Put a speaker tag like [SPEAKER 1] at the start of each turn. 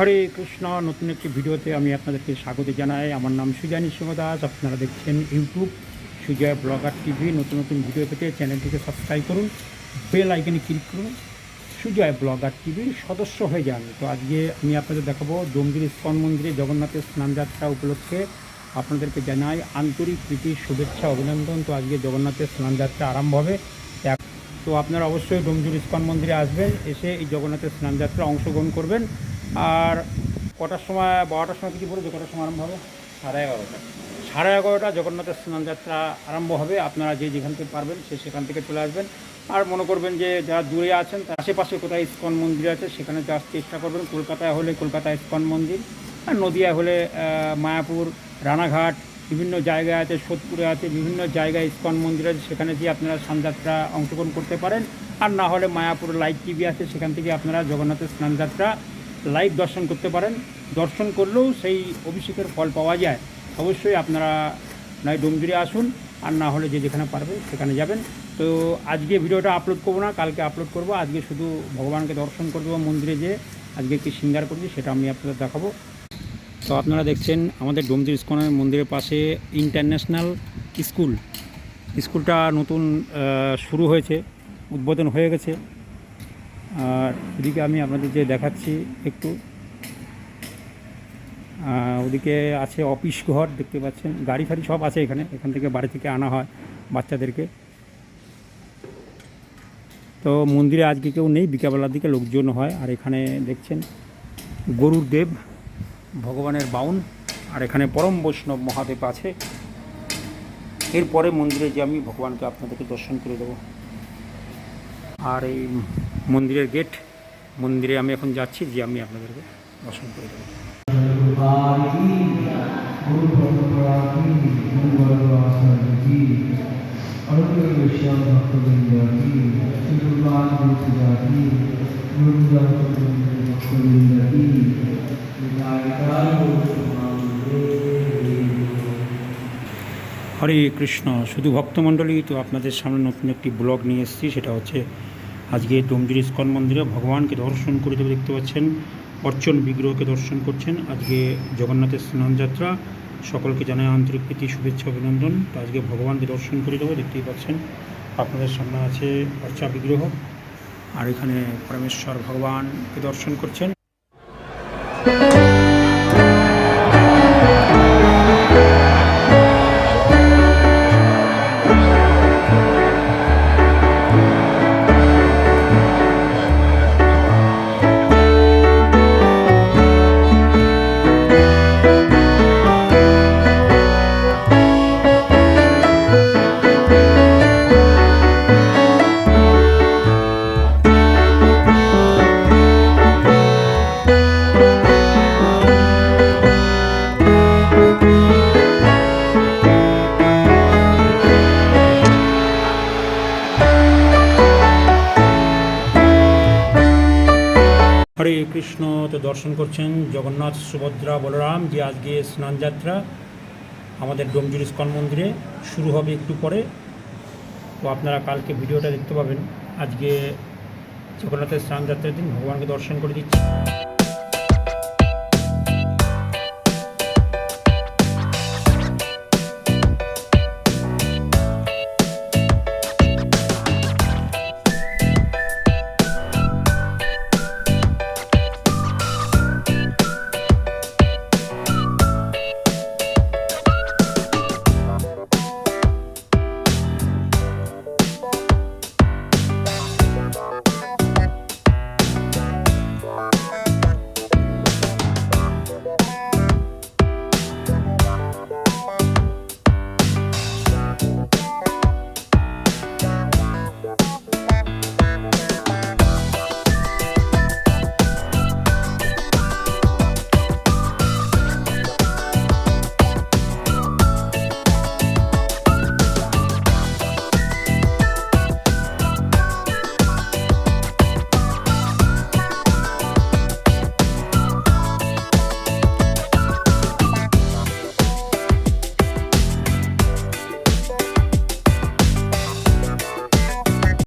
[SPEAKER 1] হরে কৃষ্ণ, নতুন একটি ভিডিওতে আমি আপনাদেরকে স্বাগত জানাই। আমার নাম সুজানি দাস আপনারা দেখছেন ইউটিউব সুজয় ব্লগার টিভি। নতুন নতুন ভিডিও পেতে চ্যানেলটিকে সাবস্ক্রাইব করুন, বেল আইকনে ক্লিক করুন, সুজয় ব্লগার টিভির সদস্য হয়ে যান। তো আজকে আমি আপনাদের দেখাবো ডোমগির ইস্কন মন্দিরে জগন্নাথের স্নানযাত্রা উপলক্ষে আপনাদেরকে জানাই আন্তরিক প্রীতি, শুভেচ্ছা, অভিনন্দন। তো আজকে জগন্নাথের স্নানযাত্রা আরম্ভ হবে। তো আপনারা অবশ্যই ডোমজুর ইস্কন মন্দিরে আসবেন এসে এই জগন্নাথের স্নানযাত্রা অংশগ্রহণ করবেন। আর কটার সময় বারোটার সময় কিছু বলেছে কটার সময় আরম্ভ হবে? সাড়ে এগারোটা। সাড়ে এগারোটা জগন্নাথের স্নানযাত্রা আরম্ভ হবে। আপনারা যে যেখান থেকে পারবেন সে সেখান থেকে চলে আসবেন। আর মনে করবেন যে যারা দূরে আছেন তার আশেপাশে কোথায় ইস্কন মন্দির আছে সেখানে যাওয়ার চেষ্টা করবেন। কলকাতায় হলে কলকাতা ইস্কন মন্দির আর নদিয়া হলে মায়াপুর রানাঘাট বিভিন্ন জায়গায় আছে, সোদপুরে আছে, বিভিন্ন জায়গায় ইস্কন মন্দির আছে, সেখানে গিয়ে আপনারা স্নানযাত্রা অংশগ্রহণ করতে পারেন। আর না হলে মায়াপুর লাইভ টিভি আছে, সেখান থেকে আপনারা জগন্নাথের স্নানযাত্রা লাইভ দর্শন করতে পারেন। দর্শন করলেও সেই অভিষেকের ফল পাওয়া যায়। অবশ্যই আপনারা নয় ডোমজুড়ে আসুন, আর না হলে যে যেখানে পারবেন সেখানে যাবেন। তো আজকে ভিডিওটা আপলোড করব না, কালকে আপলোড করব। আজকে শুধু ভগবানকে দর্শন করে দেবো মন্দিরে যে আজকে কি সিঙ্গার করছি সেটা আমি আপনাদের দেখাবো। তো আপনারা দেখছেন আমাদের ডোমজুর ইস্কনের মন্দিরের পাশে ইন্টারন্যাশনাল স্কুল। স্কুলটা নতুন শুরু হয়েছে, উদ্বোধন হয়ে গেছে। আর এদিকে আমি আপনাদের যে দেখাচ্ছি একটু। ওদিকে আছে অফিস ঘর, দেখতে পাচ্ছেন। গাড়ি ফাড়ি সব আছে এখানে, এখান থেকে বাড়ি থেকে আনা হয় বাচ্চাদেরকে। তো মন্দিরে আজকে কেউ নেই, বিকালবেলার দিকে লোকজন হয়। আর এখানে দেখছেন গরুর দেব। ভগবানের বাউন, আর এখানে পরম বৈষ্ণব মহাদেব আছে। এরপরে মন্দিরে যে আমি ভগবানকে আপনাদেরকে দর্শন করে দেবো। আর এই মন্দিরের গেট, মন্দিরে আমি এখন যাচ্ছি, যে আমি আপনাদেরকে দর্শন করে দেবো। হরে কৃষ্ণ, শুধু ভক্তমণ্ডলী তো আপনাদের সামনে নতুন একটি ব্লগ নিয়ে এসেছি, সেটা হচ্ছে আজকে ডোমজুর ইস্কন মন্দিরে ভগবানকে দর্শন করে দেবে দেখতে পাচ্ছেন, অর্চন বিগ্রহকে দর্শন করছেন, আজকে জগন্নাথের স্নানযাত্রা সকলকে জানায় আন্তরিক প্রীতি, শুভেচ্ছা, অভিনন্দন, তো আজকে ভগবানকে দর্শন করে দেবো দেখতেই পাচ্ছেন, আপনাদের সামনে আছে অর্চা বিগ্রহ, আর এখানে পরমেশ্বর ভগবানকে দর্শন করছেন। হরে কৃষ্ণ, তো দর্শন করছেন জগন্নাথ সুভদ্রা বলরাম, যে আজকে স্নানযাত্রা আমাদের ডোমজুর ইস্কন মন্দিরে শুরু হবে একটু পরে। তো আপনারা কালকে ভিডিওটা দেখতে পাবেন। আজকে জগন্নাথের স্নানযাত্রার দিন ভগবানকে দর্শন করে দিচ্ছি।